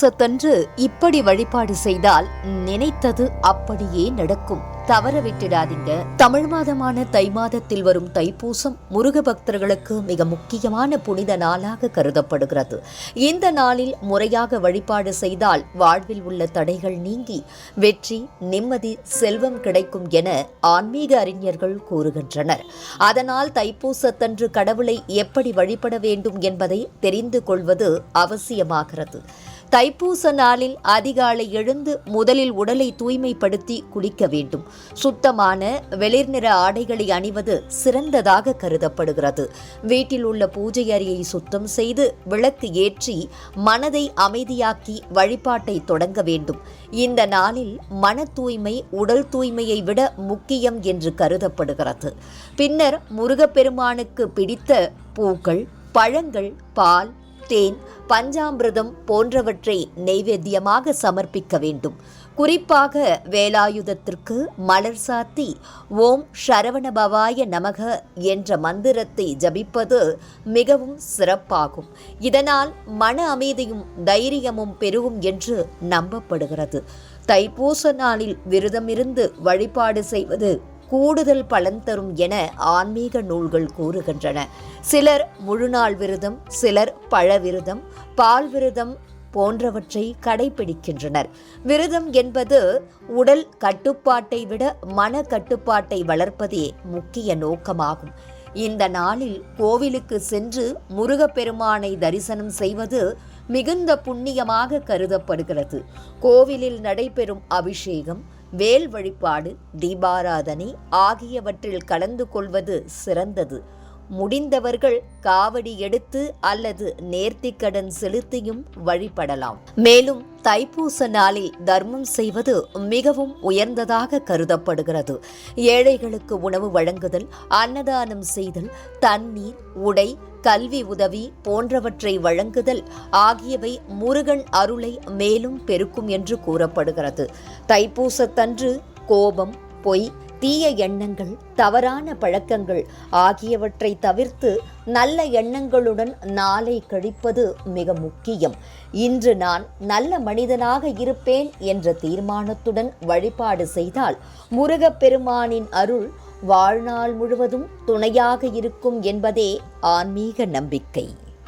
தைப்பூசத்தன்று இப்படி வழிபாடு செய்தால் நினைத்தது அப்படியே நடக்கும். தவற விட்டுடாதீங்க. தமிழ் மாதமான தை மாதத்தில் வரும் தைப்பூசம் முருக பக்தர்களுக்கு மிக முக்கியமான புனித நாளாக கருதப்படுகிறது. இந்த நாளில் முறையாக வழிபாடு செய்தால் வாழ்வில் உள்ள தடைகள் நீங்கி வெற்றி நிம்மதி செல்வம் கிடைக்கும் என ஆன்மீக அறிஞர்கள் கூறுகின்றனர். அதனால் தைப்பூசத்தன்று கடவுளை எப்படி வழிபட வேண்டும் என்பதை தெரிந்து கொள்வது அவசியமாகிறது. தைப்பூச நாளில் அதிகாலை எழுந்து முதலில் உடலை தூய்மைப்படுத்தி குளிக்க வேண்டும். சுத்தமான வெளிர் நிற ஆடைகளை அணிவது சிறந்ததாக கருதப்படுகிறது. வீட்டில் உள்ள பூஜை அறையை சுத்தம் செய்து விளக்கு ஏற்றி மனதை அமைதியாக்கி வழிபாட்டை தொடங்க வேண்டும். இந்த நாளில் மன தூய்மை உடல் தூய்மையை விட முக்கியம் என்று கருதப்படுகிறது. பின்னர் முருகப்பெருமானுக்கு பிடித்த பூக்கள் பழங்கள் பால் தேன் பஞ்சாமிரதம் போன்றவற்றை நெய்வேத்தியமாக சமர்ப்பிக்க வேண்டும். குறிப்பாக வேலாயுதத்திற்கு மலர் சாத்தி ஓம் சரவணபவாய நமக என்ற மந்திரத்தை ஜபிப்பது மிகவும் சிறப்பாகும். இதனால் மன அமைதியும் தைரியமும் பெருகும் என்று நம்பப்படுகிறது. தைப்பூச நாளில் விரதமிருந்து வழிபாடு செய்வது கூடுதல் பலன் தரும் என ஆன்மீக நூல்கள் கூறுகின்றன. சிலர் முழுநாள் விரதம் சிலர் பழ விரதம் பால் விரதம் போன்றவற்றை கடைபிடிக்கின்றனர். விரதம் என்பது உடல் கட்டுப்பாட்டை விட மன கட்டுப்பாட்டை வளர்ப்பதே முக்கிய நோக்கமாகும். இந்த நாளில் கோவிலுக்கு சென்று முருகப்பெருமானை தரிசனம் செய்வது மிகுந்த புண்ணியமாக கருதப்படுகிறது. கோவிலில் நடைபெறும் அபிஷேகம் வேல் வழிபாடு தீபாராதனை ஆகியவற்றில் கலந்து கொள்வது சிறந்தது. முடிந்தவர்கள் காவடி எடுத்து அல்லது நேர்த்திக்கடன் செலுத்தியும் வழிபடலாம். மேலும் தைப்பூச நாளில் தர்மம் செய்வது மிகவும் உயர்ந்ததாக கருதப்படுகிறது. ஏழைகளுக்கு உணவு வழங்குதல் அன்னதானம் செய்தல் தண்ணீர் உடை கல்வி உதவி போன்றவற்றை வழங்குதல் ஆகியவை முருகன் அருளை மேலும் பெருக்கும் என்று கூறப்படுகிறது. தைப்பூசத்தன்று கோபம் பொய் தீய எண்ணங்கள் தவறான பழக்கங்கள் ஆகியவற்றை தவிர்த்து நல்ல எண்ணங்களுடன் நாளை கழிப்பது மிக முக்கியம். இன்று நான் நல்ல மனிதனாக இருப்பேன் என்ற தீர்மானத்துடன் வழிபாடு செய்தால் முருகப்பெருமானின் அருள் வாழ்நாள் முழுவதும் துணையாக இருக்கும் என்பதே ஆன்மீக நம்பிக்கை.